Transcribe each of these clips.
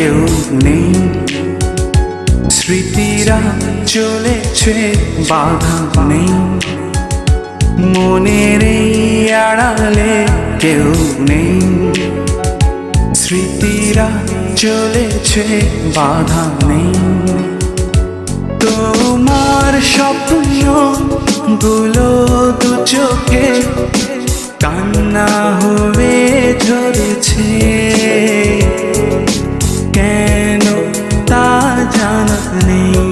কেউ নেই স্মৃতিরা চলেছে, বাধা নেই। মনের আড়ালে কেউ নেই। স্মৃতিরা চলেছে, বাধা নেই। তোমার স্বপ্নগুলো দু চোখে, কান্না হয়ে ঝরেছে জানা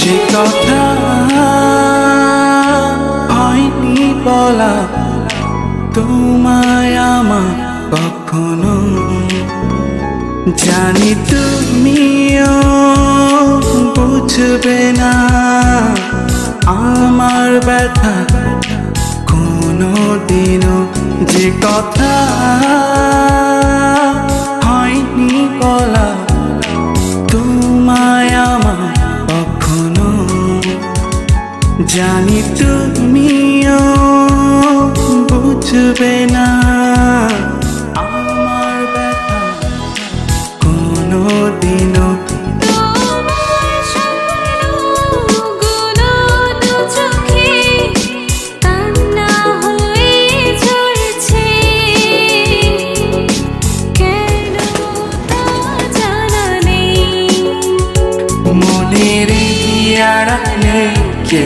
যে কথা হয়নি বলা তোমায় আমার কখনো। জানি তুমিও বুঝবে না আমার ব্যথা কোনো দিনও যে কথা যদি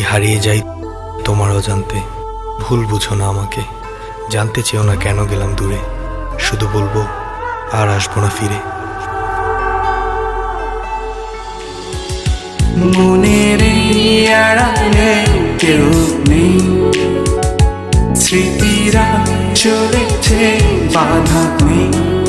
হারিয়ে যাই, তোমার অজান্তে। ভুল বুঝো না আমাকে। জানতে চেও না কেন গেলাম দূরে। শুধু বলব, আর আসব না ফিরে। মনের কেউ চলেছে বাধা নেই তোমার